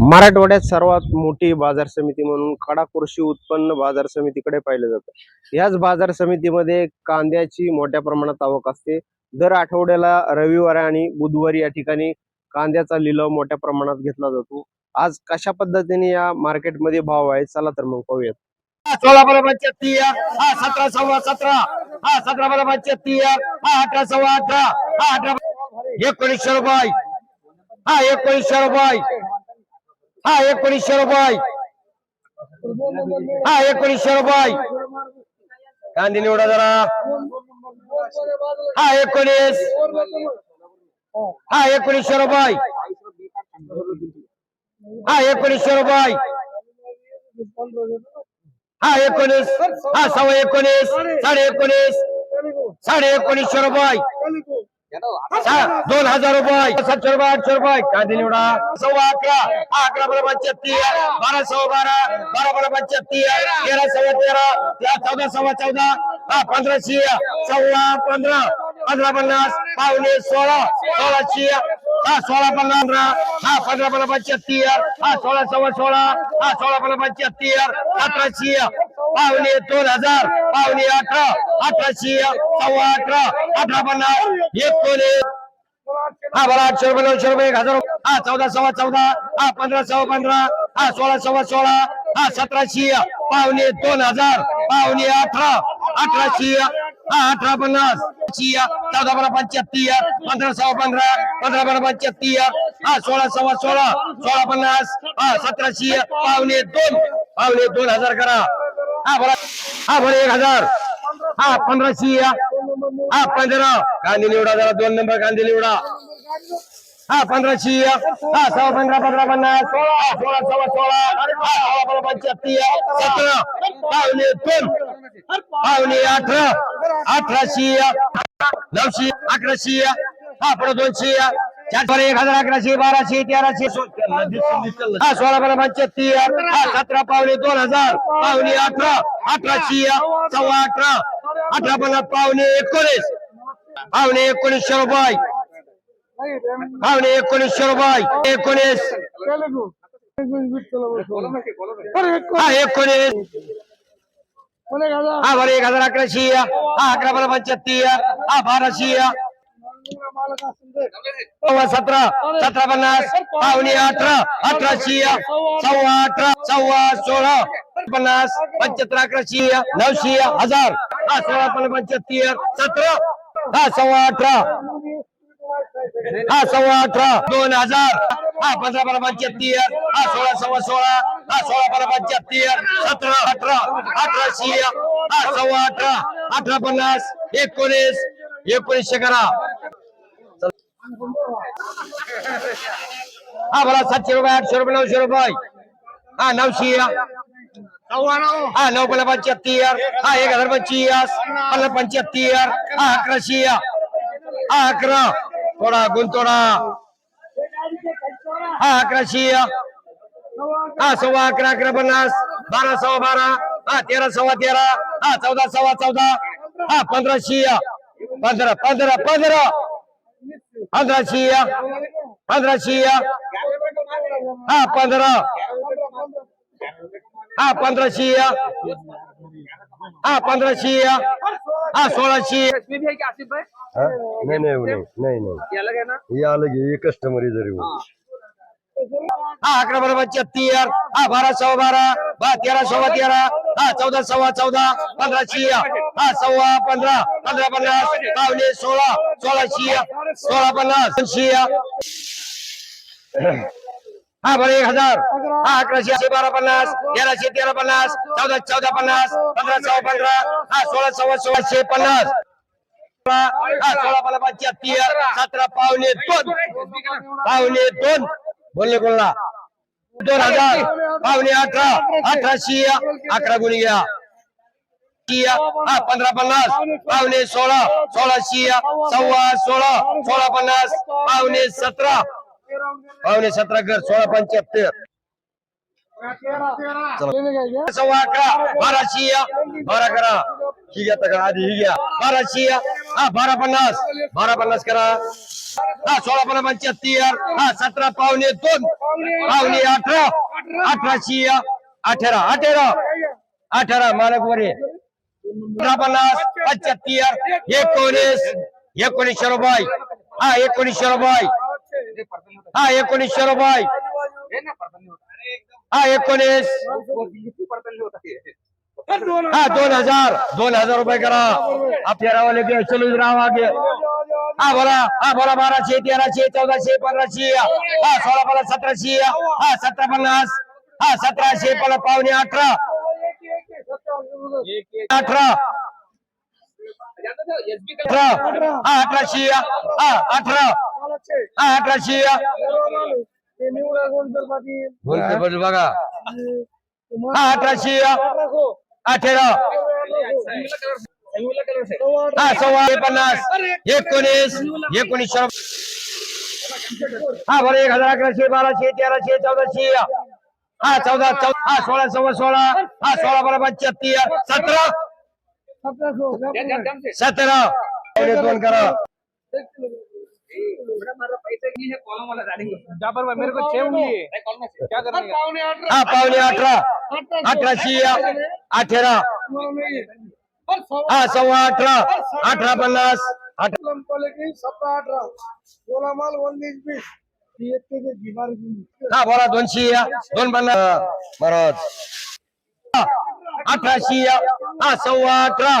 मराठवाड्यात सर्वात मोठी बाजार समिती म्हणून कडा कृषी उत्पन्न बाजार समितीकडे पाहिलं जातं. याच बाजार समितीमध्ये कांद्याची मोठ्या प्रमाणात आवक असते. दर आठवड्याला रविवारी आणि बुधवारी या ठिकाणी कांद्याचा लिलाव मोठ्या प्रमाणात घेतला जातो. आज कशा पद्धतीने या मार्केटमध्ये भाव आहे? चला तर मग पाहूयात. सोळा बरोबर पंच्याहत्तर हा सतरा सव्वा सतरा. हा सतरा बरोबर पंच्याहत्तर हा अठरा सव्वा अठरा. हा अठरा एकोणीसशे रुपये. हा एकोणीसशे रुपये. हा एकोणीसशे रुपये. हा एकोणीसशे रुपये. कांदी निवडा जरा. हा एकोणीस. हा एकोणीसशे रुपये. हा एकोणीसशे रुपये. हा एकोणीस. हा सव्वा एकोणीस. साडे एकोणीस. साडे एकोणीसशे रुपये. दोन हजार रुपये सातशे रुपये आठशे रुपये. कांदे निवडा सव्वा अकरा. अकरा बरोबर पंच्याहत्तर. बारा सव्वा बारा. बारा बरोबर पंच्याहत्तर. तेरा सव्वा तेरा. तेरा चौदा सव्वा चौदा. हा पंधराशे सव्वा पंधरा. पंधरा पन्नास. पावणे सोळा. सोळाशे हा सोळा पन्नास. पंधरा. हा पंधरा पंधरा पंच्याहत्तर. हा सोळा सव्वा सोळा. हा सोळा पंधरा पंच्याहत्तर. सतराशे पावणे दोन हजार पावणे अठरा अठराशे सव्वा अठरा अठरा पन्नास एकोणीस. हा बरं आठशे रुपये नऊशे रुपये एक हजार हा चौदा सव्वा चौदा हा पंधरा सव्वा पंधरा हा सोळा सव्वा सोळा हा सतराशे पावणे दोन हजार पावणे अठरा अठराशे हा अठरा पन्नास चौदा बारा पंच्याहत्तर पंधरा सव्वा पंधरा पंधरा बारा पंच्याहत्तर हा सोळा सव्वा सोळा सोळा पन्नास हा सतराशे पावणे दोन पावणे दोन हजार करा. हा बरं हा बरं एक हजार. हा पंधराशे हा पंधरा. कांदे निवडा जरा दोन नंबर कांदे निवडा. हा पंधराशे हा सव्वा पंधरा पंधरा पन्नास. सोळा सव्वा सोळा. हा पंधरा पंच्याहत्तर सतरा. पावणे दोन. पावणे अठरा. अठराशे नऊशे अकराशे हा पुढे दोनशे चार एक हजार अकराशे बाराशे तेराशे. हा सोळा बारा पंच्याहत्तर हा सतरा पावणे दोन हजार पावणे अठरा अठराशे सव्वा अठरा. अठरा पन्नास पावणे एकोणीस. पावणे एकोणीसशे रुपये पावणे एकोणीसशे रुपये एकोणीस. हा एकोणीस. हा बरं एक हजार अकराशे. हा अकरा बारा पंच्याहत्तर. हा बाराशे. सव्वा सतरा सतरा पन्नास पावणे अठरा अठराशे सव्वा अठरा सव्वा सोळा पन्नास पंच्याहत्तर अकराशे नऊशे हजार. हा सोळा पन्नास पंच्याहत्तर सतरा. हा सव्वा अठरा. हा सव्वा अठरा दोन हजार. हा पंधरा बारा पंच्याहत्तर. हा सोळा सव्वा सोळा. हा सोळा बारा पंच्याहत्तर सतरा अठरा अठराशे हा सव्वा अठरा अठरा पन्नास एकोणीस एकोणीसशे करा. हा बोला सातशे रुपये आठशे रुपये नऊशे रुपये. हा नऊशे हा नऊ पन्नास पंच्याहत्तर. हा एक हजार पंचवीस. पन्नास पंच्याहत्तर. हा अकराशे हा अकरा. थोडा गुंतोडा हा अकराशे हा सव्वा अकरा अकरा पन्नास. बारा सव्वा बारा. हा तेरा सव्वा तेरा. हा चौदा सव्वा चौदा. हा पंधराशे पंधरा पंधरा पंधरा. पंधराशे. पंधराशे. हा पंधरा. हा पंधराशे. हा पंधराशे. हा सोळाशे. नाही नाही नाही नाही हे आलं की कस्टमर जरी हा अकरा बारा छत्तीस. हा बारा सव्वा बारा. हा तेरा सव्वा तेरा. हा चौदा सव्वा चौदा. पंधराशे हा सव्वा पंधरा. पंधरा पन्नास पावणे सोळा. सोळाशे सोळा पन्नास शिया. हा बरं एक हजार. हा अकराशे बारा पन्नास. तेराशे तेरा पन्नास. चौदा चौदा पन्नास. पंधरा सव्वा पंधरा. हा सोळा सव्वा सोळाशे पन्नास. हा सोळा पन्नास पंच्याहत्तर. सतरा पावणे दोन. पावणे दोन. बोलले कोणला? दोन हजार पावणे अठरा अठराशे अकरा गुणी घ्या हा पंधरा पन्नास पावणे सोळा सोळाशे सव्वा सोळा सोळा पन्नास पावणे सतरा. पावणे सतरा कर सोळा पंच्याहत्तर. सव्वा अकरा बाराशे बारा करा. ही घ्या आधी ही घ्या. बाराशे हा बारा पन्नास. बारा पन्नास करा. हा सोळा पन्नास पंच्याहत्तर हा सतरा पावणे दोन पावणे अठरा अठराशे अठरा अठरा अठरा मालक वरे. अठरा पन्नास पंच्याहत्तर एकोणीस एकोणीसशे रुपये. हा एकोणीसशे रुपये. हा एकोणीसशे रुपये. हा एकोणीस. हा दोन हजार. दोन हजार रुपये करा. आपल्या रावाले घे चलू राव आगे हा बोला. हा बोला बाराशे तेराशे चौदाशे पंधराशे. हा सोळा पन्नास सतराशे. हा सतरा पन्नास. हा सतराशे पन्नास पावणे अठरा. अठरा. अठरा. हा अठराशे. हा अठरा. हा अठराशे. बघा. हा अठराशे. अठरा हा सव्वा पन्नास एकोणीस एकोणीसशे हा बरं एक हजार अकराशे बाराशे तेराशे चौदाशे. हा चौदा चौदा हा सोळा सव्वा सोळा. हा सोळा बारा पंच्याहत्तर सतरा. सतरा. दोन करा. है हा? पावणे अठरा. अठराशे. अठरा. हा सव्वा अठरा. अठरा पन्नास. अठरा सतरा अठरा हा बोला दोनशे दोन पन्नास. बरोबर. अठराशे हा सव्वा अठरा.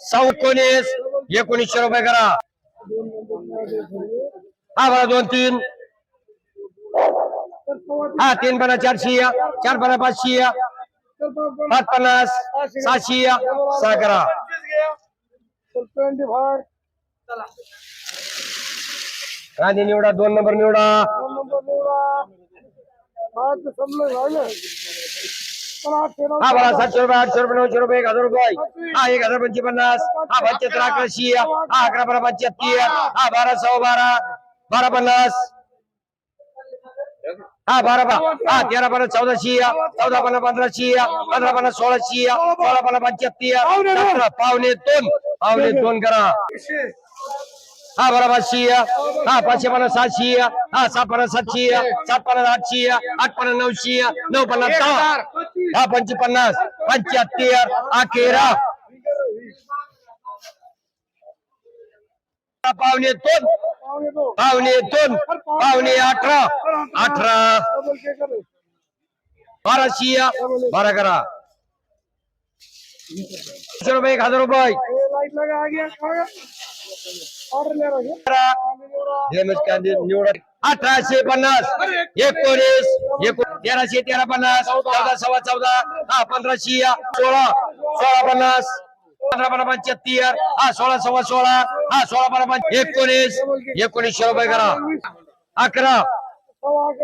सव्वा एकोणीस एकोणीसशे रुपये करा. हा बरं दोन तीन. हा तीन पन्नास चारशे या. चार पन्नास पाचशे या. पाच पन्नास सहाशे सहा करा ट्वेंटी फाय गांधी निवडा दोन नंबर निवडा दोन नंबर निवडा आज समजलं झालं पण आज तेरा हा बघा सातशे रुपये आठशे रुपये नऊशे रुपये एक हजार रुपये हा एक हजार पंचवीस पन्नास हा पंच्याहत्तर अकराशे हा अकरा बारा पंच्याहत्तर हा बारा सव्वा बारा बारा पन्नास हा बारा बा हा तेरा पन्नास चौदाशे चौदा पन्नास पंधराशे पंधरा पन्नास सोळाशे सोळा पन्नास पंच्याहत्तर. पावणे दोन. पावणे दोन. करा. हा बरं पाचशे हा पाचशे पन्नास सातशे हा सात पन्नास सातशे सात पन्नास आठशे आठ पन्नास नऊशे नऊ पन्नास दहा. हा पंच पन्नास पंच्याहत्तर अखेरा पावणे दोन. पावणे दोन पावणे अठरा अठरा. बाराशे बारा करा. रुपये एक हजार रुपये. ये अठराशे पन्नास एकोणीस तेराशे तेरा पन्नास चौदा सव्वा चौदा हा पंधराशे सोळा सोळा पन्नास. पंधरा पन्नास पंच्याहत्तर. हा सोळा सव्वा सोळा. हा सोळा पन्नास पंच- एकोणीस. एकोणीसशे रुपये करा. अकरा.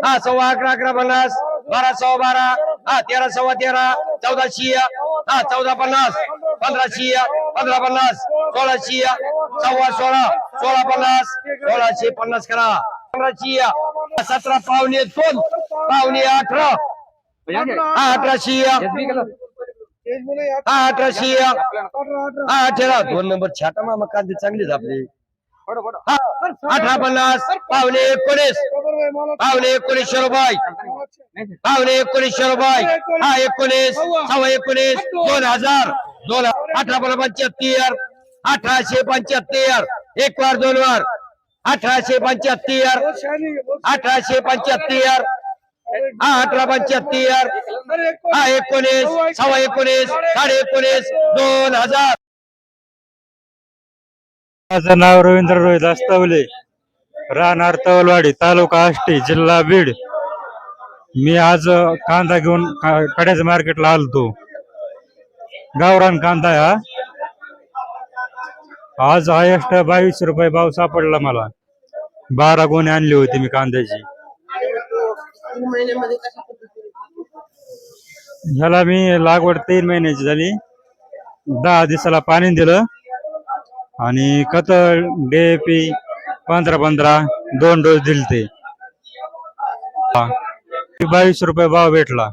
हा सव्वा अकरा अकरा पन्नास. बारा सव्वा बारा. हा तेरा सव्वा तेरा. चौदाशे हा चौदा पन्नास. पंधराशे पंधरा पन्नास. सोळाशे सव्वा सोळा. सोळा पन्नास. सोळाशे पन्नास करा. पंधराशे सतरा पावणे दोन. पावणे अठरा. हा अठराशे अठराशे अठरा अठरा हा अठरा दोन नंबर छाटा मामा कांदे चांगलेच आपले हा अठरा पन्नास पावणे एकोणीस खबर भाई मला पावणे एकोणीसशे रुपये पावणे एकोणीसशे रुपये हा एकोणीस सव्वा एकोणीस दोन हजार दोन अठरा पन्नास पंच्याहत्तर अठराशे पंच्याहत्तर एक वार दोन वार अठराशे पंच्याहत्तर बहुत शानी है बहुत अठराशे पंच्याहत्तर हा अठरा पंच्याहत्तर. हा एकोणीस सव्वा एकोणीस साडे एकोणीस दोन हजार. माझं नाव रवींद्र रोहित अस्तावले. राहणार तवलवाडी तालुका आष्टी जिल्हा बीड. मी आज कांदा घेऊन का- कड्याच्या मार्केटला आलतो. गावरान कांदा हा. आज हायस्ट बावीस रुपये भाव सापडला मला. बारा गोणे आणली होती मी कांद्याची. ह्याला मी लागवड तीन महिन्याची झाली. दहा दिवसाला पाणी दिलं. आणि खत डीएपी पंधरा पंधरा दोन डोस दिलते. हा. बावीस रुपये भाव भेटला.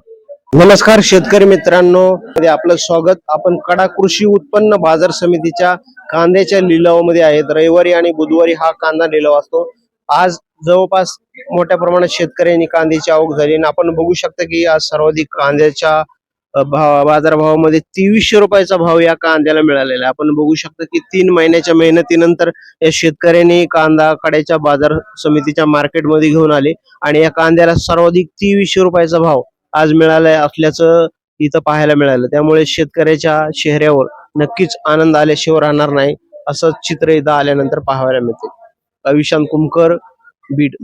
नमस्कार शेतकरी मित्रांनो. मध्ये आपलं स्वागत. आपण कडा कृषी उत्पन्न बाजार समितीच्या कांद्याच्या लिलावामध्ये आहेत. रविवारी आणि बुधवारी हा कांदा लिलाव असतो. आज जवळपास मोठ्या प्रमाणात शेतकऱ्यांनी कांद्याची आवक झाली आणि आपण बघू शकता की आज सर्वाधिक कांद्याच्या बाजारभावामध्ये तेवीसशे रुपयाचा भाव या कांद्याला मिळालेला आहे. आपण बघू शकतो की तीन महिन्याच्या मेहनतीनंतर या शेतकऱ्यांनी कांदा कड्याच्या बाजार समितीच्या मार्केटमध्ये घेऊन आले आणि या कांद्याला सर्वाधिक तेवीसशे रुपयाचा भाव आज मिळाला असल्याचं इथं पाहायला मिळालं. त्यामुळे शेतकऱ्याच्या चेहऱ्यावर नक्कीच आनंद आल्याशिवाय राहणार नाही असं चित्र इथं आल्यानंतर पाहायला मिळते. अविशांत कुमकर बीड.